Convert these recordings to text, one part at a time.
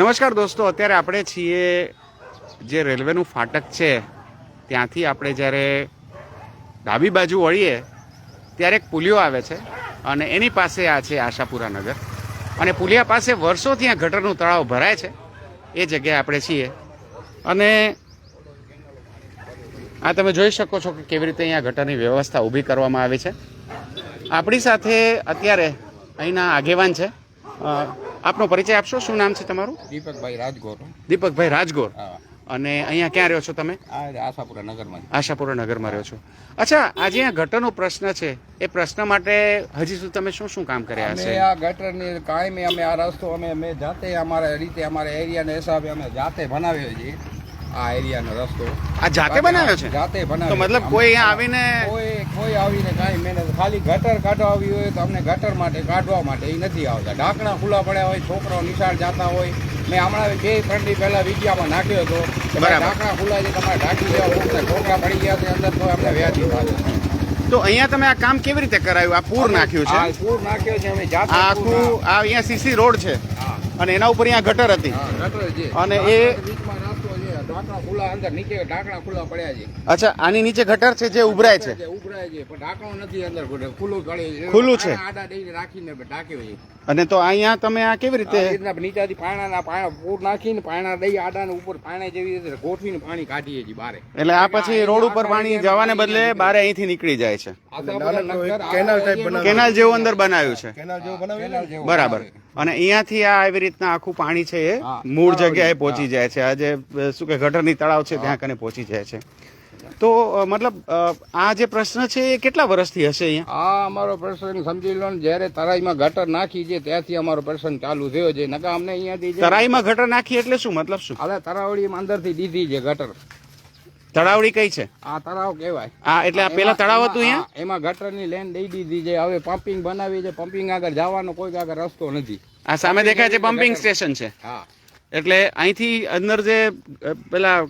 નમસ્કાર દોસ્તો, અત્યારે આપણે છીએ જે રેલવેનું ફાટક છે, ત્યાંથી આપણે જ્યારે ડાબી બાજુ વળીએ, ત્યારે એક પુલિયો આવે છે અને એની પાસે આ છે આશાપુરા નગર. અને પુલિયા પાસે વર્ષોથી આ ગટરનું તળાવ ભરાય છે, એ જગ્યાએ આપણે છીએ. અને આ તમે જોઈ શકો છો કે કેવી રીતે અહીંયા ગટરની વ્યવસ્થા ઊભી કરવામાં આવી છે. આપણી સાથે અત્યારે અહીંના આગેવાન છે આપનો પરિચય આપશો? શું નામ છે તમારું? દીપકભાઈ રાજગોર. દીપકભાઈ રાજગોર. હા. અને અહીંયા ક્યાં રહ્યો છો તમે? આ આશાપુરા નગરમાં આશાપુરા નગરમાં રહ્યો છો. અચ્છા આજે આ ગટરનો પ્રશ્ન છે એ પ્રશ્ન માટે હજી સુધી તમે શું શું કામ કર્યા છે આ ગટરની કાયમી અમે આ રસ્તો અમે અમે જાતે અમારા રીતે અમારા એરિયાના હિસાબે અમે જાતે બનાવ્યો છીએ આ એરિયાનો રસ્તો. આ જાતે બનાવ્યો છે? જાતે તો મતલબ કોઈ આવીને કોઈ કોઈ આવીને કાંઈ મહેનત ખાલી ગટર કાઢવાવી હોય તો અમને ગટર માટે કાઢવા માટે એ નથી આવતા. ઢાંકણા ખુલ્લા પડ્યા હોય છોકરાઓ નિશાળ જતા હોય. મેં હમણાં બે ત્રણ દી પહેલા વિડીયામાં નાખ્યો હતો. ઢાંકણા ખુલ્લા છે તમારે ઢાંકી દેવા છોકરા પડી ગયા છે અંદર તો અમને વ્યાજી થાય તો અહીંયા તમે આ કામ કેવી રીતે કરાયું? આ પૂર નાખ્યું છે? પૂર નાખ્યો છે અમે જાતે આ આખું આ અહીંયા સીસી રોડ છે. અને એના ઉપર અહીંયા ગટર હતી. અને એ- ઢાંકણા ખુલ્લા અંદર નીચે ઢાંકણા ખુલ્લા પડ્યા છે. અચ્છા આની નીચે ગટર છે જે ઉભરાય છે? ઉભરાય છે પણ ઢાંકણું નથી અંદર ખુલ્લું પડે છે. ખુલ્લું છે. આડા દઈને રાખીને ઢાંક્યો છે. અને તો અહીંયા તમે આ કેવી રીતે નીચેથી પાણાના પાણા પૂર નાખીને પાણા દઈ આડાને ઉપર પાણા જેવી રીતે ગોઠવીને પાણી કાઢીએ છીએ બારે. એટલે આ પછી રોડ ઉપર પાણી જવાને બદલે બારે અહીંથી નીકળી જાય છે. કેનાલ ટાઈપ એરિયાનો કેનાલ જેવું અંદર બનાવ્યું છે. કેનાલ જેવું બનાવ્યું કેનાલ જેવો બરાબર. અને અહીંયાથી આ એવી રીતના આખું પાણી છે એ મૂળ જગ્યાએ પહોંચી જાય છે. આજે શું કે ગટરની તળાવ છે ત્યાં કને પહોંચી જાય છે. તો મતલબ આ જે પ્રશ્ન છે એ કેટલા વર્ષથી હશે અહીંયા? આ અમારો પ્રશ્ન સમજી લો ને જ્યારે તરાઈમાં ગટર નાખી છે ત્યાંથી અમારો પ્રશ્ન ચાલુ થયો છે. નકા અમને અહીંયાથી તરાઈમાં ગટર નાખી એટલે શું? મતલબ શું? હવે તરાવડીમાં અંદરથી દીધી છે ગટર. તળાવડી કઈ છે? આ તળાવ કહેવાય. આ એટલે આ પેલા તળાવ હતું અહીંયા? એમાં ગટરની લેન દઈ દીધી છે. હવે પમ્પિંગ બનાવી છે. પમ્પિંગ આગળ જવાનો કોઈ આગળ રસ્તો નથી. આ સામે દેખાય છે પમ્પિંગ સ્ટેશન છે. હા. એટલે અહીંથી અંદર જે પેલા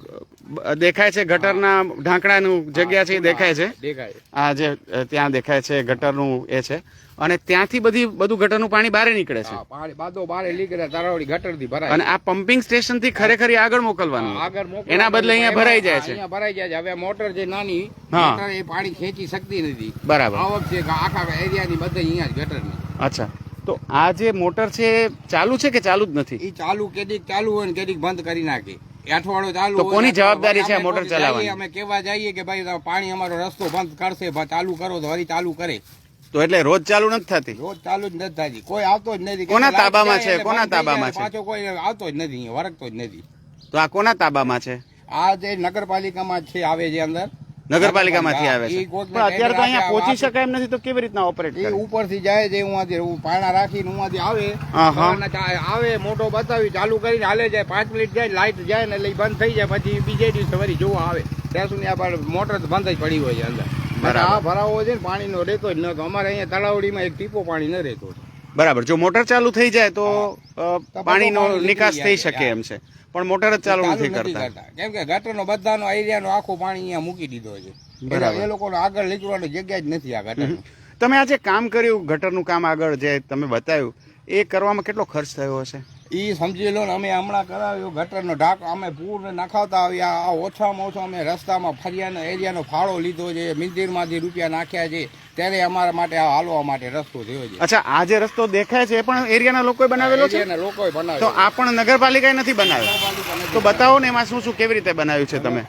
દેખાય છે ગટરના ઢાંકણાનું જગ્યા છે એ દેખાય છે. દેખાય આ જે ત્યાં દેખાય છે ગટરનું એ છે. અને ત્યાંથી બધી બધું ગટરનું પાણી બહાર નીકળે છે. પાણી બાદો બારે નીકળે તરાવડી ગટરથી ભરાય. અને આ પંપિંગ સ્ટેશનથી ખરેખર આગળ મોકલવાનું. આગળ એના બદલે અહીંયા ભરાઈ જાય છે. અહીંયા ભરાઈ જાય છે. હવે મોટર જે નાની મોટર એ પાણી ખેંચી શકતી નથી. બરાબર. આવક છે કે આખા એરિયાની બધે અહીંયા જ ગટરની. અચ્છા. તો આ જે મોટર છે ચાલુ છે કે ચાલુ જ નથી? એ ચાલુ કેદીક ચાલુ હોય ને કેદીક બંધ કરી નાખે. અઠવાડિયું ચાલુ કોની જવાબદારી છે મોટર ચલાવવાની? અમે કેવા જઈએ કે ભાઈ પાણી અમારો રસ્તો બંધ કરશે ચાલુ કરો તો વળી ચાલુ કરે. તો એટલે રોજ ચાલુ નથી થતી? રોજ ચાલુ જ નથી થતી. કોઈ આવતો જ નથી. કોના તાબામાં છે? કોના તાબામાં છે? પાછો કોઈ આવતો જ નથી વરકતો જ નથી. તો આ કોના તાબામાં છે? આ જે નગરપાલિકામાં છે આવે છે અંદર. નગરપાલિકામાંથી આવે છે. પણ અત્યારે તો અહીંયા પહોંચી શકાય એમ નથી તો કેવી રીતના ઓપરેટ એ કરે? ઉપરથી જાય છે હું પાણા રાખીને આવે. હા, ચા- આવે મોટો બતાવી ચાલુ કરીને હાલે જાય પાંચ મિનિટ જાય લાઇટ જાય ને એટલે બંધ થઈ જાય પછી બીજે દિવસે વળી જોવા આવે. ત્યાં સુધી આ બાર મોટર બંધ જ પડી હોય છે અંદર. આ ભરાવો છે ને પાણીનો રહેતો જ તો. અમારે અહીંયા તળાવડીમાં એક ટીપો પાણી ન રહેતો. બરાબર. જો મોટર ચાલુ થઈ જાય તો પાણીનો નિકાસ થઈ શકે એમ છે. પણ મોટર જ ચાલુ નથી કરતા. કેમ કે ગટરનો બધાનો એરિયાનો આખો પાણી અહીંયા મૂકી દીધો છે. બરાબર. એ લોકોને આગળ નીકળવાની જગ્યા જ નથી આ ગટર તમે આજે કામ કર્યું ગટરનું કામ આગળ જે તમે બતાવ્યું એ કરવામાં કેટલો ખર્ચ થયો હશે? ઈ સમજી લો ને અમે હમણાં કરાવ્યો ગટરનો ઢાક. અમે પૂર નખાવતા આવ્યા આ ઓછામાં ઓછો અમે રસ્તામાં ફરિયાનો એરિયાનો ફાળો લીધો છે. મંદિરમાંથી રૂપિયા નાખ્યા છે. ત્યારે અમારા માટે આ હાલવા માટે રસ્તો થયો છે. અચ્છા આ જે રસ્તો દેખાય છે એ પણ એરિયાના લોકોએ બનાવેલો છે? એરિયાના લોકોએ તો આ પણ નગરપાલિકાએ નથી બનાવ્યો? તો બતાવો ને એમાં શું શું કેવી રીતે બનાવ્યું છે તમે?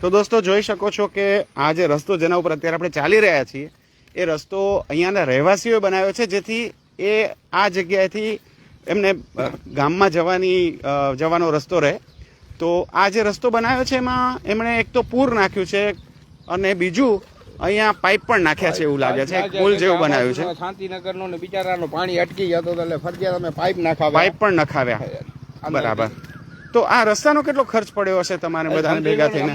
તો દોસ્તો જોઈ શકો છો કે આ જે રસ્તો જેના ઉપર અત્યારે આપણે ચાલી રહ્યા છીએ એ રસ્તો અહીંયાના રહેવાસીઓએ બનાવ્યો છે જેથી એ આ જગ્યાએથી એમને ગામમાં જવાની જવાનો રસ્તો રહે. તો આ જે રસ્તો બનાવ્યો છે એમાં એમણે એક તો પૂર નાખ્યું છે અને બીજું અહીંયા પાઇપ પણ નાખ્યા છે એવું લાગે છે પુલ જેવું બનાવ્યું છે. શાંતિનગરનો ને બિચારાનો પાણી અટકી જતો તો એટલે ફરજિયાત અમે પાઇપ નાખાવ્યા. પાઇપ પણ નખાવ્યા. બરાબર. તો આ રસ્તાનો કેટલો ખર્ચ પડ્યો હશે તમારે બધાને ભેગા થઈને?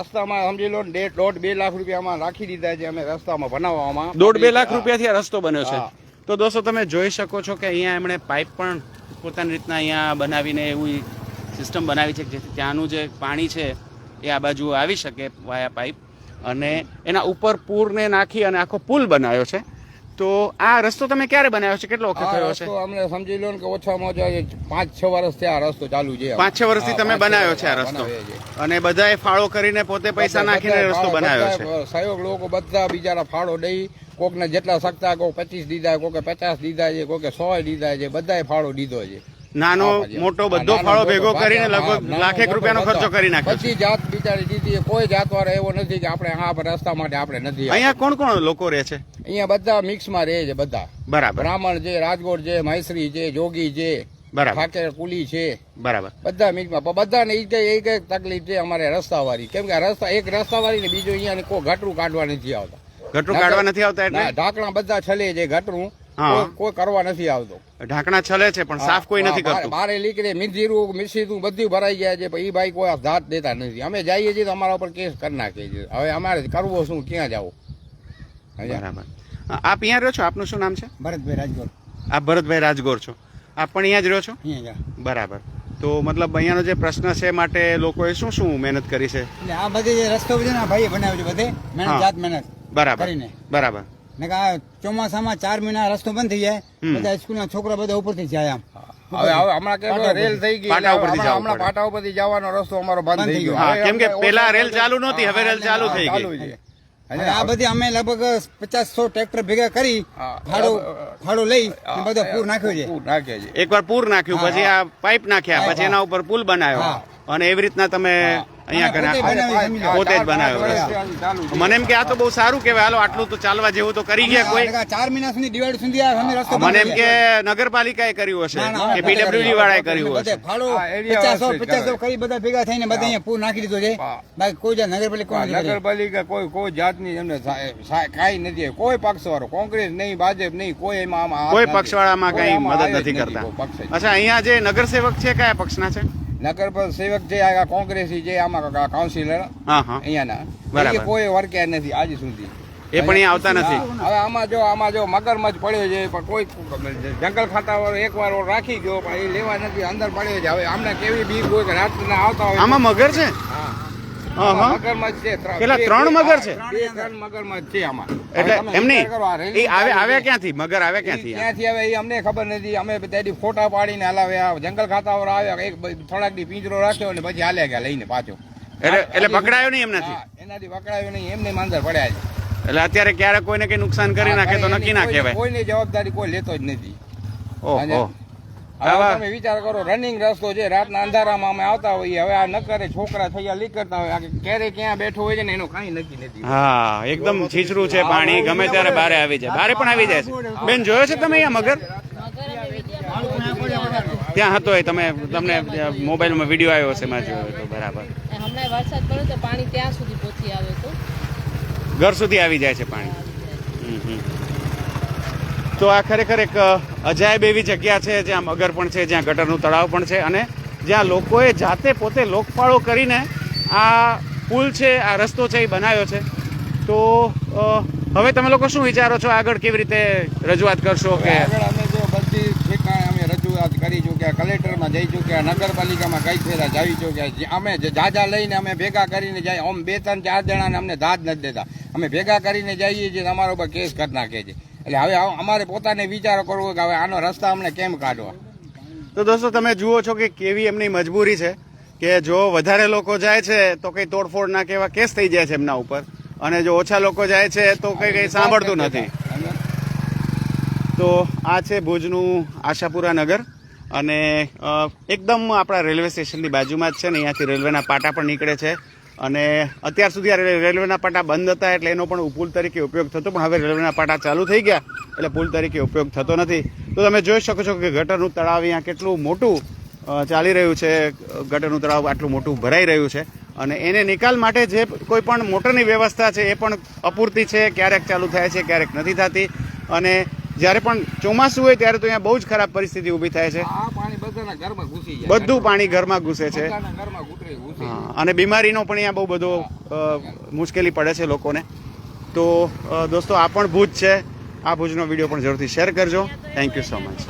રસ્તામાં સમજી લો ને દોઢ બે લાખ રૂપિયામાં રાખી દીધા છે અમે રસ્તામાં બનાવવામાં. દોઢ બે લાખ રૂપિયાથી આ રસ્તો બન્યો છે. તો દોસ્તો તમે જોઈ શકો છો કે અહીંયા એમણે પાઇપ પણ પોતાની રીતના અહીંયા બનાવીને એવી સિસ્ટમ બનાવી છે કે જેથી ત્યાંનું જે પાણી છે એ આ બાજુ આવી શકે વાયા પાઇપ. અને એના ઉપર પૂરને નાખી અને આખો પુલ બનાવ્યો છે. તો આ રસ્તો તમે ક્યારે બનાવ્યો છે? કેટલો વખત થયો છે? અમને સમજી લો કે ઓછામાં ઓછા પાંચ છ વર્ષથી આ રસ્તો ચાલુ છે. પાંચ છ વર્ષથી તમે બનાવ્યો છે આ રસ્તો. અને બધાએ ફાળો કરીને પોતે પૈસા નાખીને રસ્તો બનાવ્યો છે. સહયોગ લોકો બધા બિચારા ફાળો દઈ કોકને જેટલા શકતા કોક પચીસ દીધા કોકે પચાસ દીધા છે કોકે સો દીધા છે બધાએ ફાળો દીધો છે. નાનો મોટો બધો ફાળો ભેગો કરીને લગભગ લાખેક રૂપિયાનો ખર્ચો કરી નાખ્યો. પછી જાત બિચારી દીધી કોઈ કોઈ જાતવાળો એવો નથી કે આપણે આ રસ્તા માટે આપણે નથી અહીંયા કોણ કોણ લોકો રહે છે? અહીંયા બધા મિક્સમાં રહે છે બધા. બરાબર. બ્રાહ્મણ છે રાજકોટ છે મહેશ્રી છે જોગી છે બરાબર. ઠાકેર કુલી છે. બરાબર. બધા પણ બધાને એક એ કઈ તકલીફ છે અમારે રસ્તાવાળી. કેમ કે રસ્તા એક રસ્તાવાળી ને બીજું અહીંયા કોઈ ગટરું કાઢવા નથી આવતા. ગટરું કાઢવા નથી આવતા ના એટલે ઢાંકણા બધા છલે છે ગટરું. કોઈ- કરવા નથી આવતો. ઢાંકણા છલે છે પણ સાફ કોઈ નથી બાર- કરતું. બારે લીકડે મિંજીરું મિરસીતું બધું ભરાઈ ગયા છે પણ એ ભાઈ કોઈ ધાત દેતા નથી. અમે જઈએ છીએ તો અમારા ઉપર કેસ કરી નાખીએ છીએ હવે અમારે કરવો શું? ક્યાં જાવ? બરાબર. આપ અહીંયા રહ્યો છો? આપનું શું નામ છે? ભરતભાઈ રાજગોર. આપ ભરતભાઈ રાજગોર છો. આપ પણ અહીંયા જ રહ્યો છો? અહીંયા બરાબર. તો મતલબ અહીંયાનો જે પ્રશ્ન છે માટે લોકોએ શું શું મહેનત કરી છે? એટલે આ બધી જે રસ્તો છે ને ભાઈ ભાઈએ બનાવ્યો છે બધે. મહેનત જાત મહેનત. બરાબર. કરીને. બરાબર. ને કે ચોમાસામાં ચાર મહિના રસ્તો બંધ થઈ જાય. બધા સ્કૂલના છોકરા બધા ઉપરથી જાય આમ. હવે હવે હમણાં કે રેલ થઈ ગઈ પાટા ઉપરથી હમણાં હમણાં પાટા ઉપરથી જવાનો રસ્તો અમારો બંધ થઈ ગયો. કેમ કે પેલા રેલ ચાલુ નહોતી, હવે રેલ ચાલુ થઈ ગઈ. છે. આ બધી અમે લગભગ પચાસ સો ટ્રેક્ટર ભેગા કરી. ફાળો ફાળો લઈ બધો પૂર નાખ્યો છે. પૂર નાખે છે. એકવાર પૂર નાખ્યું પછી આ પાઇપ નાખ્યા પછી એના ઉપર પુલ બનાવ્યો. અને એવી રીતના તમે અહીંયા લો. પોતે જ બનાવ્યો. મને એમ કે આ તો બહુ સારું કહેવાય હાલો આટલું તો ચાલવા જેવું તો કરી ગયા કોઈ ચાર મહિના સુધી દિવાળી સુધી રસ્તો મને એમ કે. નગરપાલિકાએ કર્યું હશે કે પીડબ્લ્યુડી વાળાએ કર્યું હશે ફાળો પચાસો પચાસો કરી બધા ભેગા થઈને બધા અહીંયા પૂર નાખી દીધો છે બાકી કોઈ નગરપાલિકા. નગરપાલિકા કોઈ કોઈ જાતની એમને કાંઈ નથી કોઈ પક્ષ વાળો કોંગ્રેસ નહીં ભાજપ નહીં કોઈ એમાં કોઈ. પક્ષવાળામાં કઈ મદદ નથી કરતા. અચ્છા અહીંયા જે નગરસેવક છે કયા પક્ષના છે નગર પર સેવક છે આ કોંગ્રેસી જે આમાં કાઉન્સિલર અહીંયાના. એ કોઈ વર્ક્યા નથી આજ સુધી. એ પણ અહીંયા આવતા નથી. હવે આમાં જો આમાં જો મગરમચ્છ પડ્યો છે પણ કોઈ જંગલ ખાતા વાળો એક વાર રાખી ગયો પણ એ લેવા નથી અંદર પડ્યો છે. હવે આમને કેવી બીક હોય કે રાતના આવતા હોય આમાં મગર છે? મગરમચ્છ છે ત્રણ- ત્રણ મગર છે? ત્રણ મગરમચ્છ છે આમાં. એટલે એમની વિચાર કરો, આ રેલી એ આવે આવે ક્યાંથી? મગર આવે ક્યાંથી ક્યાંથી આવે એ અમને ખબર નથી. અમે ત્યાંથી ફોટા પાડીને હલાવ્યા જંગલ ખાતા વાળા આવ્યા એક થોડાક દી પિંજરો રાખ્યો અને પછી હાલ્યા ગયા લઈને પાછો. એટલે એટલે પકડાયો નહીં એમનાથી? એનાથી પકડાયો નહીં. એમને માંદર પડ્યા છે. એટલે અત્યારે ક્યારેક કોઈને કઈ નુકસાન કરી નાખે તો નક્કી ના કહેવાય. કોઈની જવાબદારી કોઈ લેતો જ નથી. ઓહો. તમે વિચાર કરો રનિંગ રસ્તો છે રાતના અંધારામાં અમે આવતા હોઈએ. હવે આ નકરે છોકરા થયા લીક કરતા હોય. ક્યારે ક્યાં બેઠો હોય છે ને એનું કાંઈ નક્કી નથી. હા એકદમ છીછરું છે પાણી ગમે ત્યારે બારે આવી જાય. બારે પણ આવી જાય છે. બેન જોયો છે તમે અહીંયા મગર? ત્યાં હતો એ તમે તમને મોબાઈલમાં વીડિયો આવ્યો હશે મેં જોયો હતો બરાબર. હમણાં વરસાદ પડ્યો તો પાણી ત્યાં સુધી પહોંચી આવ્યો હતો ઘર સુધી આવી જાય છે પાણી. હમ, હમ. તો આ ખરેખર એક અજાયબ એવી જગ્યા છે, જ્યાં મગર પણ છે, જ્યાં ગટરનું તળાવ પણ છે અને જ્યાં લોકોએ જાતે પોતે લોકફાળો કરીને આ પુલ છે, આ રસ્તો છે એ બનાવ્યો છે. તો હવે તમે લોકો શું વિચારો છો? આગળ કેવી રીતે રજૂઆત કરશો કે અમે જો બધી ઠેકાણે અમે રજૂઆત કરી ચૂક્યા કલેક્ટરમાં જઈ ચૂક્યા નગરપાલિકામાં કઈ ફેરા જઈ ચૂક્યા અમે જાજા લઈને અમે ભેગા કરીને જાય, આમ બે ત્રણ ચાર જણાને અમને દાદ નથી દેતા. અમે ભેગા કરીને જઈએ છીએ તો અમારા ઉપર કેસ કરી નાખે છે. એટલે હવે અમારે પોતાને વિચારો કરવો કે હવે આનો રસ્તા અમને કેમ કાઢવા? તો દોસ્તો તમે જુઓ છો કે કેવી એમની મજબૂરી છે કે જો વધારે લોકો જાય છે તો કઈ તોડફોડ ના કેવા કેસ થઈ જાય છે એમના ઉપર. અને જો ઓછા લોકો જાય છે તો કઈ કઈ સાંભળતું નથી. તો આ છે ભુજનું આશાપુરા નગર અને એકદમ આપણા રેલવે સ્ટેશનની બાજુમાં જ છે ને અહીંયાથી રેલવેના પાટા પણ નીકળે છે. અને અત્યાર સુધી આ રેલવેના પાટા બંધ હતા એટલે એનો પણ પુલ તરીકે ઉપયોગ થતો, પણ હવે રેલવેના પાટા ચાલુ થઈ ગયા, એટલે પુલ તરીકે ઉપયોગ થતો નથી. તો તમે જોઈ શકો છો કે ગટરનું તળાવ અહીંયા કેટલું મોટું ચાલી રહ્યું છે. ગટરનું તળાવ આટલું મોટું ભરાઈ રહ્યું છે. અને એને નિકાલ માટે જે કોઈ પણ મોટરની વ્યવસ્થા છે, એ પણ અપૂરતી છે. ક્યારેક ચાલુ થાય છે, ક્યારેક નથી થતી. અને જ્યારે પણ ચોમાસું હોય ત્યારે તો અહીંયા બહુ જ ખરાબ પરિસ્થિતિ ઊભી થાય છે. બધું પાણી ઘરમાં ઘૂસે છે. અને બીમારીનો પણ અહીંયા બહુ બધો મુશ્કેલી પડે છે લોકોને. તો દોસ્તો આ પણ ભુજ છે. આ ભુજનો વીડિયો પણ જરૂરથી શેર કરજો. Thank you so much